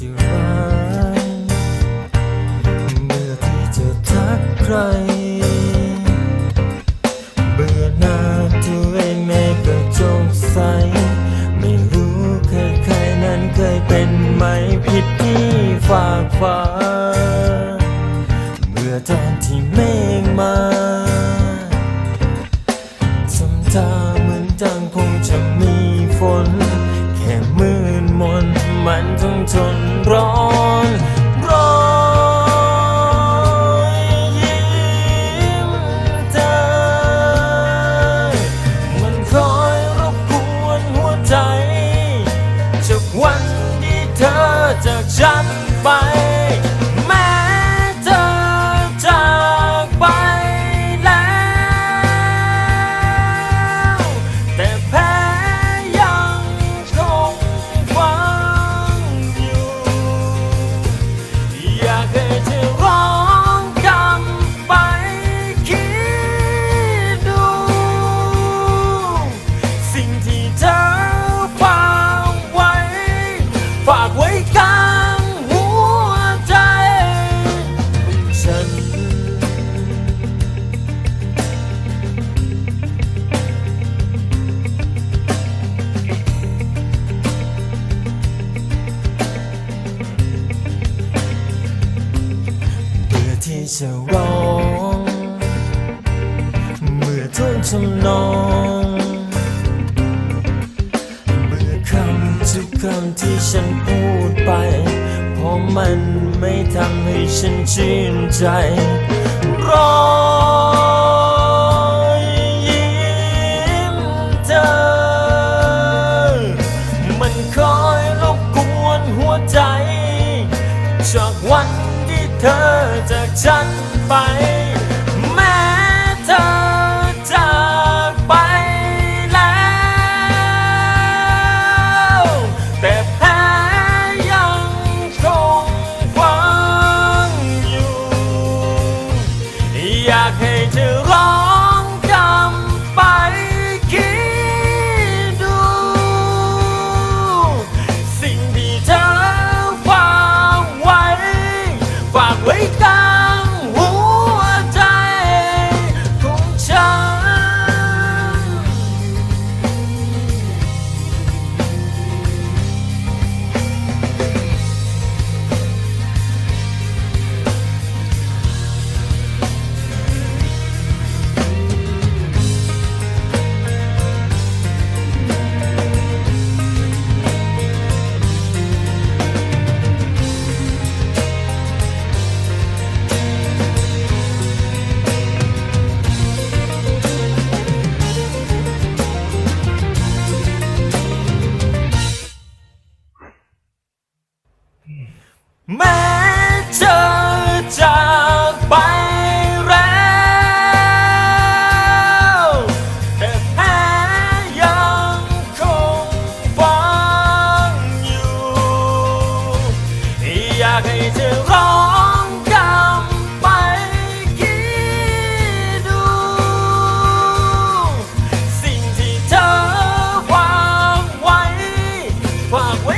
จะร้ายเมื่อที่จะทักใคร เบื่อหน้าตัวเองในกระจกใส ไม่รู้เคยใครนั้นเคยเป็นไหมผิดที่ฝากฟ้าเมื่อตอนที่เมฆมาทำท่าเหมือนจังคงจะมีฝนแค่มืดมนมันต้องทน จากฉันไป แม้เธอจากไปแล้ว แต่แพ้ยังคงฟังอยู่ อยากให้เธอร้องกำไปคิดดู สิ่งที่เธอฝากไว้ฝากไว้ จะร้อง เมื่อทุกทำนองเบื่อคำทุกคำที่ฉันพูดไป เพราะมันไม่ทำให้ฉันชื่นใจ ร้อง ฉันไป แม้เธอจากไปแล้วแต่แผยังคงฝังอยู่ อยากให้เธอร้องกำไปคิดดู สิ่งที่เธอวางไว้ฝากไว้